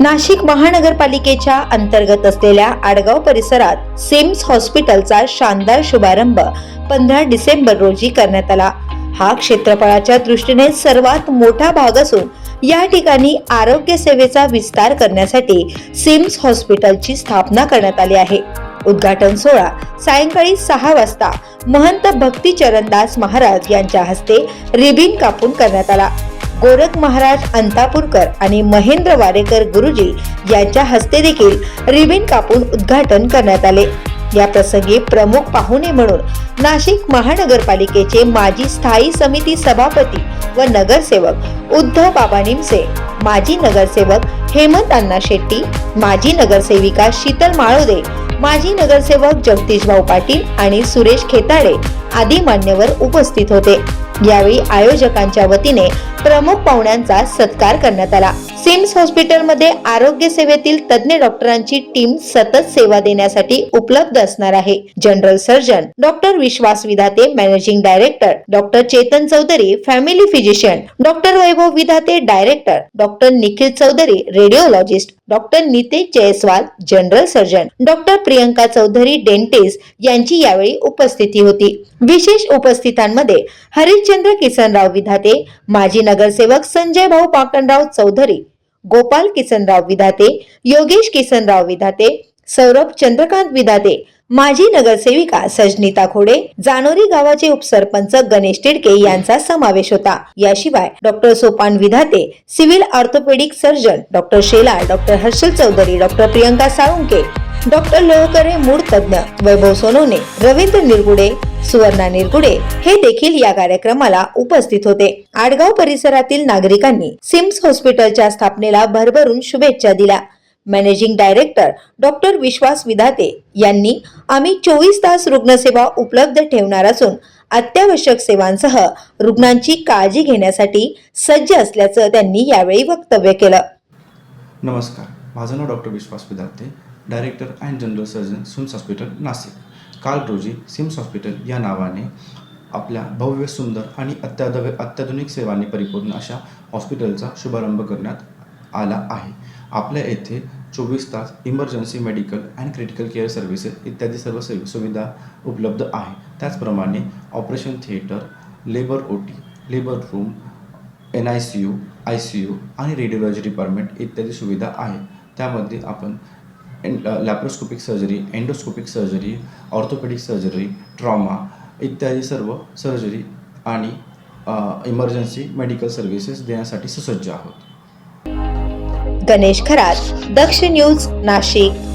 नाशिक महानगरपालिकेच्या अंतर्गत असलेल्या आडगाव परिसरात सिम्स हॉस्पिटलचा शानदार शुभारंभ पंधरा डिसेंबर रोजी करण्यात आला. हा क्षेत्रफळाच्या दृष्टीने सर्वात मोठा भाग असून या ठिकाणी आरोग्य सेवेचा विस्तार करण्यासाठी सिम्स हॉस्पिटलची स्थापना करण्यात आली आहे. उद्घाटन सोहळा सायंकाळी सहा वाजता महंत भक्ती चरणदास महाराज यांच्या हस्ते रिबिन कापून करण्यात आला. गोरख महाराज अंतापूरकर आणि महेंद्र वारेकर गुरुजी यांच्या हस्ते देखील रिबिन कापून उद्घाटन करण्यात आले. या प्रसंगी प्रमुख पाहुणे म्हणून नाशिक महानगरपालिकेचे माजी स्थायी समिती सभापती व नगरसेवक उद्धव बाबा निमसे माजी नगरसेवक हेमंत अण्णा शेट्टी माजी नगरसेविका शीतल माळोदे माजी नगरसेवक जगदीश भाऊ पाटील आणि सुरेश खेताडे आदी मान्यवर उपस्थित होते. यावेळी आयोजकांच्या वतीने प्रमुख पाहुण्यांचा सत्कार करण्यात आला. सिम्स हॉस्पिटलमध्ये आरोग्य सेवेतील तज्ज्ञ डॉक्टरांची टीम सतत सेवा देण्यासाठी उपलब्ध असणार आहे. General surgeon doctor Vishwas Vidhate managing director doctor Chetan Chaudhari family physician doctor Vaibhav Vidhate director doctor Nikhil Chaudhari radiologist doctor Nitesh Jaiswal general surgeon doctor Priyanka Chaudhari dentist यांची यावेळी उपस्थिती होती. विशेष उपस्थितांमध्ये हरिश्चंद्र किसनराव विधाते माजी नगरसेवक संजय भाऊ पाकणराव चौधरी गोपाल किसनराव विधाते योगेश किसनराव विधाते सौरभ चंद्रकांत विधाते माजी नगरसेविका सजनीता खोडे जानोरी गावाचे उपसरपंच गणेश टिडके यांचा समावेश होता. याशिवाय doctor Sopan Vidhate civil orthopaedic surgeon doctor Shela doctor Harshal Chaudhari doctor Priyanka Salunke doctor Lohkare मूळ तज्ञ वैभव सोनवणे रवींद्र निरगुडे सुवर्णा निरगुडे हे देखील या कार्यक्रमाला उपस्थित होते. आडगाव परिसरातील नागरिकांनी सिम्स हॉस्पिटलच्या स्थापनेला भरभरून शुभेच्छा दिल्या. Managing director doctor Vishwas Vidhate यांनी आम्ही चोवीस तास रुग्णसेवा उपलब्ध ठेवणार असून अत्यावश्यक सेवांसह रुग्णांची काळजी घेण्यासाठी सज्ज असल्याचं त्यांनी यावेळी वक्तव्य केलं. नमस्कार. माझं नाव doctor Vishwas Vidhate. Director and general surgeon SIMS hospital Nashik. काल रोजी सिम्स हॉस्पिटल या नावाने आपल्या भव्य सुंदर आणि अत्याधव अत्याधुनिक सेवांनी परिपूर्ण अशा हॉस्पिटलचा शुभारंभ करण्यात आला आहे. आपल्या येथे चोवीस तास emergency medical and critical care services इत्यादी सर्व सेव सुविधा उपलब्ध आहे. त्याचप्रमाणे operation theatre labour O T labour room N I C U I C U आणि रेडिओलॉजी डिपार्टमेंट इत्यादी सुविधा आहेत त्यामध्ये आपण laparoscopic surgery endoscopic surgery orthopaedic surgery trauma इत्यादी सर्व सर्जरी आणि इमर्जन्सी मेडिकल सर्व्हिसेस देण्यासाठी सुसज्ज आहोत. गणेश खरात दक्ष न्यूज नाशिक.